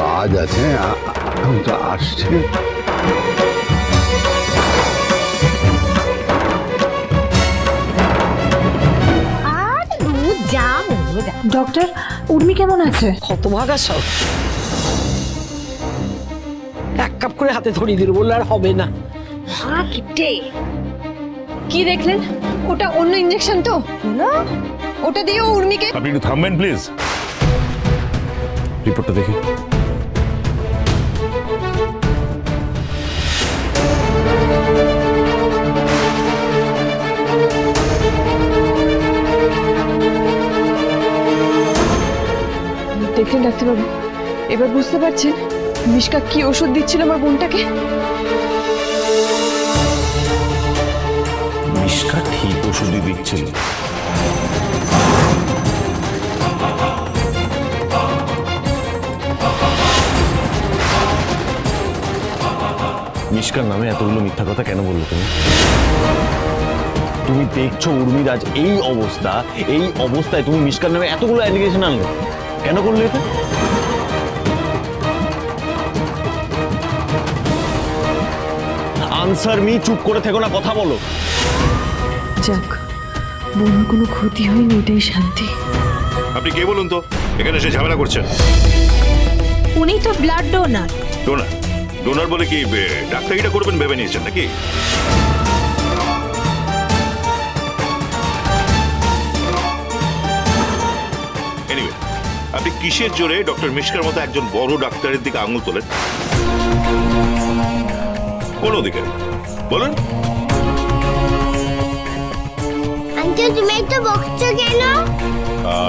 কাজ আছে আমি তো আসছি। ডক্টর উর্মি কেমন আছে? হতভাগা সব। এক কাপ করে হাতে ধরিয়ে দিল বললে আর হবে না। মা কিপটে কি দেখলেন? ওটা অন্য ইঞ্জেকশন তো? না। ওটা দিয়ে উর্মিকে আপনি একটু থামবেন প্লিজ রিপোর্টটা দেখি। ডাক্তারবাবু, এবার বুঝতে পারছেন মিশকা কি ওষুধ দিচ্ছিল আমার বোনটাকে? মিশকা ঠিক ওষুধই দিচ্ছিল? মিশকার নামে এতগুলো মিথ্যা কথা কেন বললে তুমি? তুমি দেখছ উর্মির আজ এই অবস্থা, এই অবস্থায় তুমি মিশকার নামে এতগুলো অ্যালিগেশন আনলে। কেন করলে এটা? আনসার মি চুপ করে থেকো না কথা বলো। যাক বোনের কোনো ক্ষতি হয়নি এটাই শান্তি। আপনি কে বলুন তো? এখানে এসে ঝামেলা করছেন। উনি তো ব্লাড ডোনার ডোনার ডোনার বলে কি ডাক্তারিটা করবেন ভেবে নিয়েছেন নাকি? আপনি কিসের জোরে ডক্টর মিশকার মতো একজন বড় ডাক্তারের দিকে আঙুল তোলেন? কোন দিকে বলুন। আঙ্কেল তুমি বকছো কেন?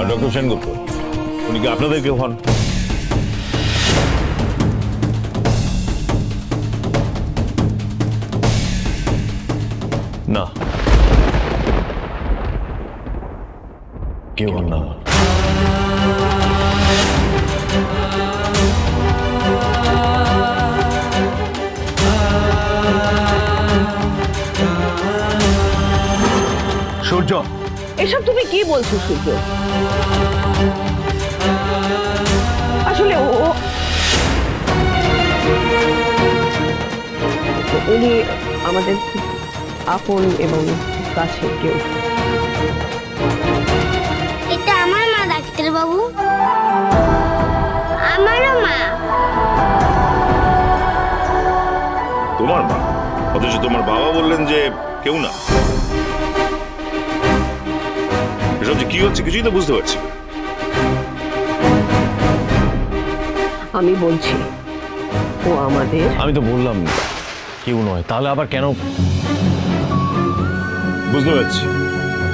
ডক্টর সেনগুপ্ত উনি কি আপনাদের কেউ হন? না। কেউ না। সূর্য। এসব তুমি কি বলছো সূর্য? আসলে ও ও- উনি আমাদের আপন এবং কাছের কেউ। এটা আমার মা ডাক্তার বাবু তোমার বাবা বললেন যে কেউ না। এসব যে কি হচ্ছে কিছুই তো বুঝতে পারছি না। আমি বলছি ও আমাদের আমি তো বললাম কেউ নয়। তাহলে আবার কেন? বুঝতে পারছি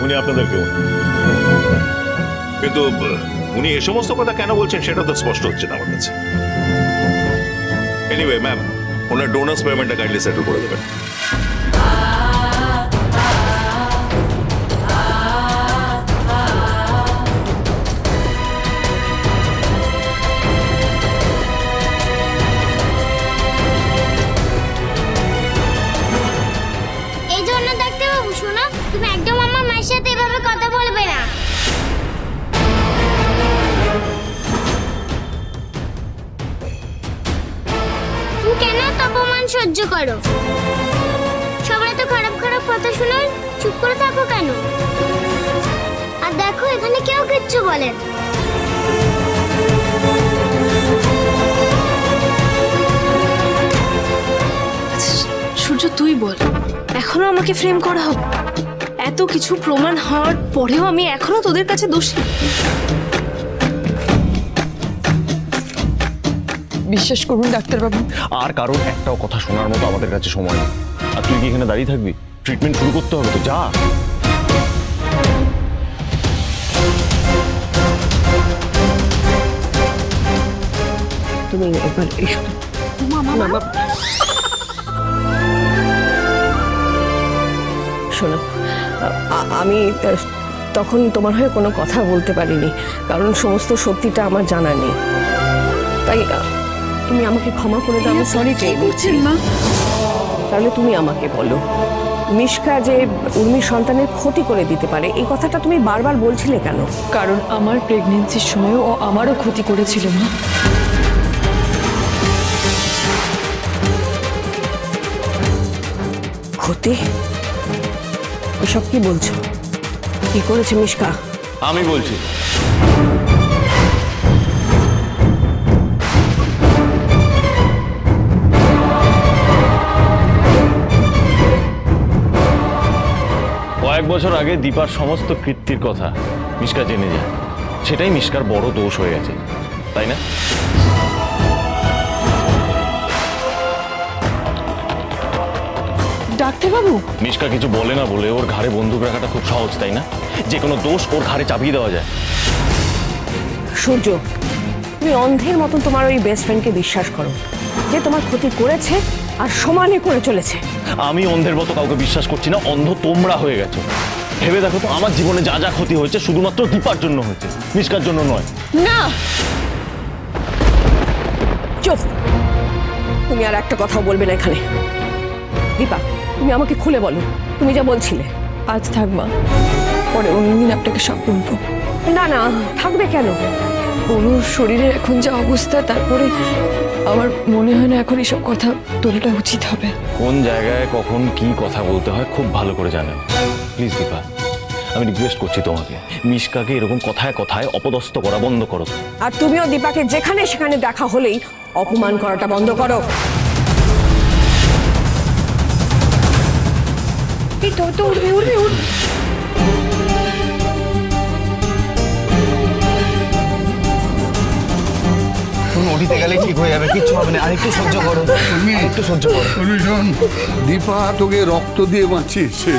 উনি আপনাদের কেউ না। কিন্তু আহ, উনি এ সমস্ত কথা কেন বলছেন সেটা তো স্পষ্ট হচ্ছে না আমার কাছে। এনিওয়ে ম্যাম ওনার ডোনাস পেমেন্টটা কাইন্ডলি সেটেল করে দেবেন। সহ্য করো। সবাই তো খারাপ খারাপ কথা শুনে চুপ করে থাকো কেন? আর দেখো, এখানে কেউ কিচ্ছু বলে না। সূর্য, তুই বল। এখনও আমাকে ফ্রেম করা হবে এত কিছু প্রমাণ হওয়ার পরেও আমি এখনও তোদের কাছে দোষী। বিশ্বাস করুন ডাক্তারবাবু। আর কারোর একটাও কথা শোনার মতো আমাদের কাছে সময় নেই। আর তুই কি এখানে দাঁড়িয়ে থাকবি? ট্রিটমেন্ট শুরু করতে হবে তো যা। তুমি একবার এসো। না, শোনো আমি তখন তোমার হয়ে কোনো কথা বলতে পারিনি কারণ সমস্ত সত্যিটা আমার জানা নেই। তাই তুমি আমাকে ক্ষমা করে দাও আমি সরি চাই করছেন মা। তাহলে তুমি আমাকে বলো মিশকা যে উর্মি সন্তানের ক্ষতি করে দিতে পারে এই কথাটা তুমি বারবার বলছিলে কেন? কারণ আমার প্রেগনেন্সির সময়ও ও আমারও ক্ষতি করেছিল মা। ক্ষতি? এসব কি বলছো? কি করেছে মিশকা? আমি বলছি। বছর আগে দীপার সমস্ত কৃত্তির কথা মিশকা জেনে যায়। সেটাই মিশকার বড় দোষ হয়ে গেছে তাই না? ডাক্তারবাবু? মিশকা কিছু বলে না বলে ওর ঘাড়ে বন্দুক রাখাটা খুব সহজ তাই না? যে কোনো দোষ ওর ঘাড়ে চাপিয়ে দেওয়া যায়। সূর্য তুমি অন্ধের মতন তোমার ওই বেস্ট ফ্রেন্ডকে বিশ্বাস করো। যে তোমার ক্ষতি করেছে আর সমানে করে চলেছে। আমি অন্ধের মতো কাউকে বিশ্বাস করছি না অন্ধ তোমরা হয়ে গেছো। ভেবে দেখো তো আমার জীবনে যা যা ক্ষতি হয়েছে শুধুমাত্র দীপার জন্য হয়েছে মিশকার জন্য নয়। না! চুপ! তুমি আর একটা কথাও বলবে না এখানে। দীপা তুমি আমাকে খুলে বলো তুমি যা বলছিলে। আজ থাকবা পরে অন্যদিন আপনাকে সব বলব না না থাকবে কেন? অনুর শরীরের এখন যা অবস্থা তারপরে আমার মনে হয় না এখন এসব কথা তোলাটা উচিত হবে। কোন জায়গায় কখন কি কথা বলতে হয় খুব ভালো করে জানেন। প্লিজ দীপা আমি রিকোয়েস্ট করছি তোমাকে। মিশকাকে এরকম কথায় কথায় অপদস্থ করা বন্ধ করো আর তুমিও দীপাকে যেখানে সেখানে দেখা হলেই অপমান করাটা বন্ধ করো। এই তো তো উঠবে উঠবে উঠবে নদীতে গেলে ঠিক হয়ে যাবে কিচ্ছু হবে না। আর একটু সহ্য করো। তুমি একটু সহ্য করো। শোন দীপা তোকে রক্ত দিয়ে বাঁচিয়েছে।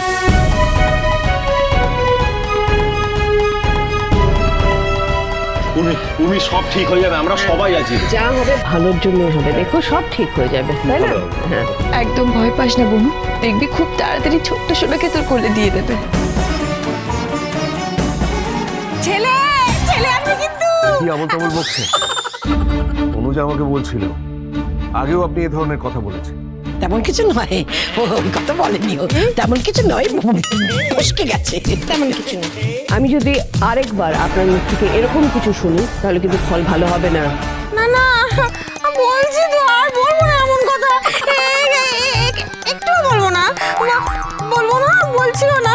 উনি উনি সব ঠিক হয়ে যাবে আমরা সবাই আছি। যা হবে ভালোর জন্য হবে দেখো সব ঠিক হয়ে যাবে তাই না? হ্যাঁ। একদম ভয় পাস না বনু দেখবি খুব তাড়াতাড়ি ছোট্ট সোনাকে তোর কোলে দিয়ে দেবে। ছেলে ছেলে আমি কিন্তু কি আমল তামল বকছে? অনুজা আমাকে বলছিল। আগেও আপনি এ ধরনের কথা বলেছেন। তেমন কিছু নয়। ও ওই কথা বলেনি ও। তেমন কিছু নয়। ফসকে গেছে। তেমন কিছু নয়। আমি যদি আরেকবার আপনার মুখ থেকে এরকম কিছু শুনি তাহলে কিন্তু ফল ভালো হবে না। না না বলছি তো আর বলব না এমন কথা। একটু বলব না। না, বলব না বলছিও না।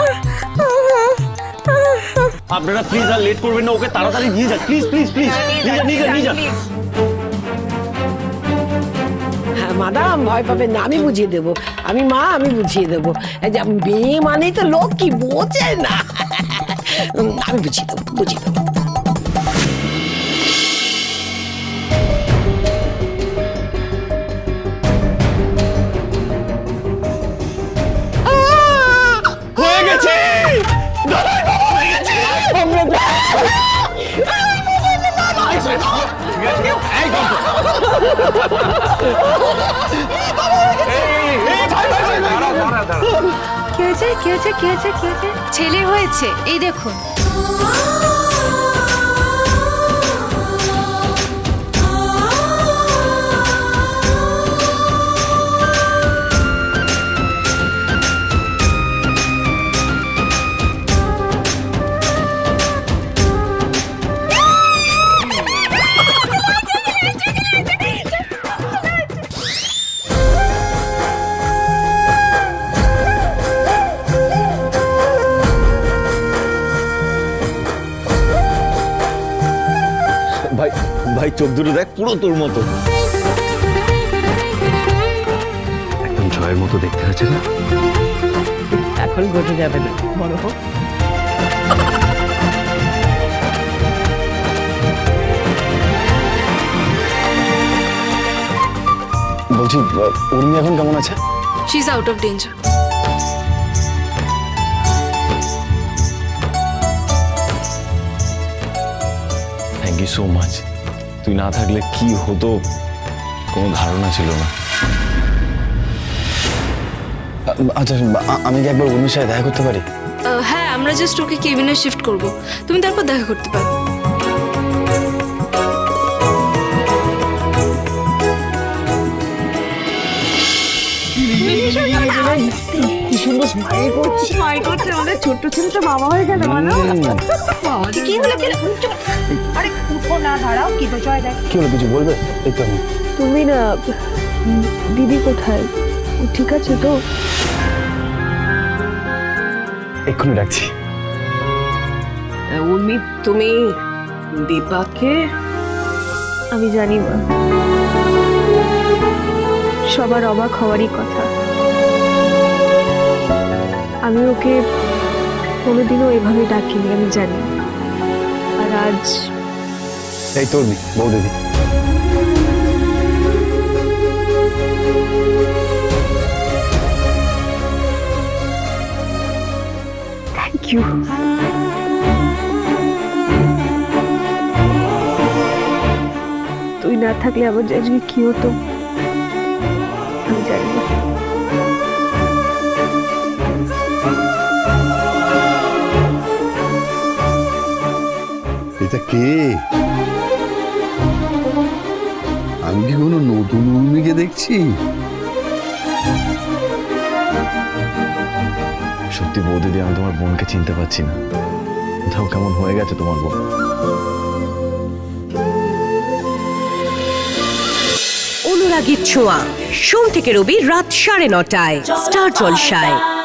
আপনারা প্লিজ আর লেট করবেন না ওকে তাড়াতাড়ি নিয়ে যান। প্লিজ প্লিজ প্লিজ নিয়ে যান নিয়ে যান নিয়ে যান ম্যাডাম ভয় পাবেন না আমি বুঝিয়ে দেবো। আমি মা আমি বুঝিয়ে দেবো। মেয়ে মানেই তো লোক কি বোঝে না? আমি বুঝিয়ে দেবো বুঝিয়ে দেবো। হয়ে গেছে! কি হয়েছে কি হয়েছে কি হয়েছে কি হয়েছে ছেলে হয়েছে এই দেখুন। ভাই চোখ দুটো দেখ পুরো তোর মতো। একদম জয়ের মতো দেখতে হচ্ছে না? এখন বোঝা যাবে না। বড় হোক বলছি উর্মি এখন কেমন আছে? She is out of danger thank you so much তুই না থাকলে কি হতো? কোনো ধারণা ছিল না। আচ্ছা আমি কি একবার উর্মির সাথে দেখা করতে পারি? হ্যাঁ আমরা জাস্ট ওকে কেবিনে শিফট করব। তুমি তারপর দেখা করতে পারো। কি হলো কি হলো? আরে উঠো না দাঁড়াও কি তো জয় দেখ। কি হলো কিছু বলবে? এই তো। তুমি না দিদি কোথায়? ঠিক আছে তো? এক্ষুনি রাখছি উর্মি তুমি দীপাকে? আমি জানি মা। সবার অবাক হওয়ারই কথা। আমি ওকে কোনোদিনও এভাবে ডাকিনি আমি জানি। আর আজ এই তোর বৌদিদি থ্যাংক ইউ তুই না থাকলে আমার আজকে কি হতো? এটা কে? আমি কি কোনো নতুন উর্মিকে দেখছি? সত্যি বৌদিদি আমি তোমার বোনকে চিনতে পারছি না। কোথাও কেমন হয়ে গেছে তোমার বোন? অনুরাগীর ছোঁয়া। সোম থেকে রবি রাত সাড়ে নটায়। স্টার জলসায়।